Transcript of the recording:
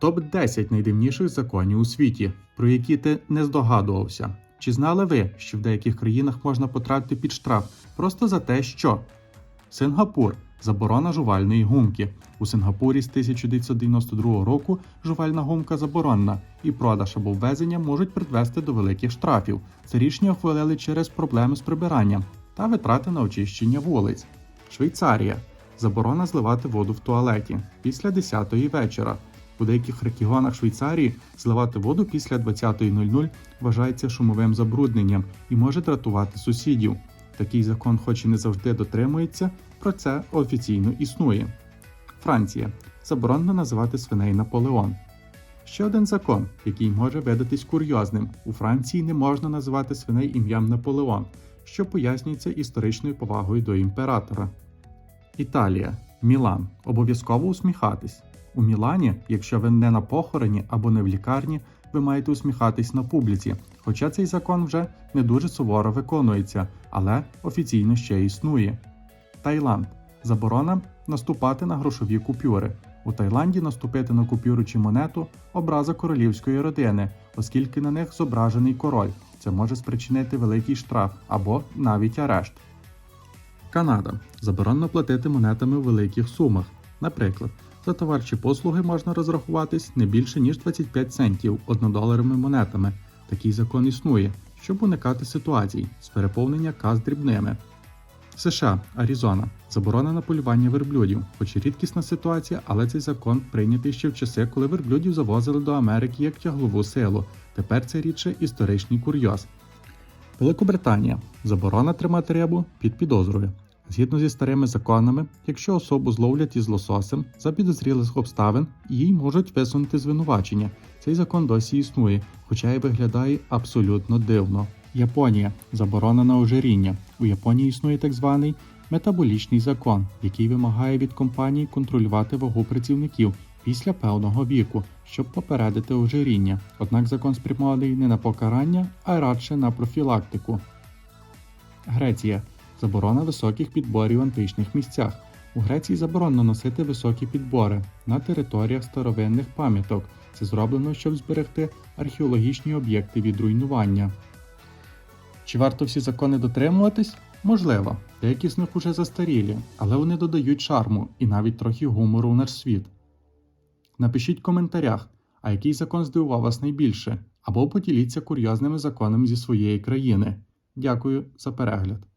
Топ-10 найдивніших законів у світі, про які ти не здогадувався. Чи знали ви, що в деяких країнах можна потрапити під штраф просто за те, що Сингапур заборона жувальної гумки. У Сингапурі з 1992 року жувальна гумка заборонена, і продаж або ввезення можуть призвести до великих штрафів. Це рішення ухвалили через проблеми з прибиранням та витрати на очищення вулиць. Швейцарія заборона зливати воду в туалеті після 10-ї вечора. У деяких регіонах Швейцарії зливати воду після 20.00 вважається шумовим забрудненням і може дратувати сусідів. Такий закон, хоч і не завжди дотримується, про це офіційно існує. Франція заборонено називати свиней Наполеон. Ще один закон, який може видатись курйозним: у Франції не можна називати свиней ім'ям Наполеон, що пояснюється історичною повагою до імператора. Італія Мілан. Обов'язково усміхатись. У Мілані, якщо ви не на похороні або не в лікарні, ви маєте усміхатись на публіці. Хоча цей закон вже не дуже суворо виконується, але офіційно ще існує. Таїланд. Заборона наступати на грошові купюри. У Таїланді наступити на купюру чи монету образа королівської родини, оскільки на них зображений король. Це може спричинити великий штраф або навіть арешт. Канада. Заборонено платити монетами у великих сумах. Наприклад, за товар чи послуги можна розрахуватись не більше ніж 25 центів однодоларовими монетами. Такий закон існує, щоб уникати ситуацій з переповнення каз дрібними. США, Аризона. Заборона на полювання верблюдів, хоч і рідкісна ситуація, але цей закон прийнятий ще в часи, коли верблюдів завозили до Америки як тяглову силу. Тепер це рідше історичний курйоз. Великобританія. Заборона тримати рибу під підозрою. Згідно зі старими законами, якщо особу зловлять із лососем за підозрілих обставин, їй можуть висунути звинувачення. Цей закон досі існує, хоча й виглядає абсолютно дивно. Японія заборона на ожиріння. У Японії існує так званий метаболічний закон, який вимагає від компаній контролювати вагу працівників після певного віку, щоб попередити ожиріння. Однак закон спрямований не на покарання, а радше на профілактику. Греція заборона високих підборів в античних місцях. У Греції заборонено носити високі підбори на територіях старовинних пам'яток. Це зроблено, щоб зберегти археологічні об'єкти від руйнування. Чи варто всі закони дотримуватись? Можливо, деякі з них уже застарілі, але вони додають шарму і навіть трохи гумору в наш світ. Напишіть в коментарях, а який закон здивував вас найбільше, або поділіться курйозними законами зі своєї країни. Дякую за перегляд.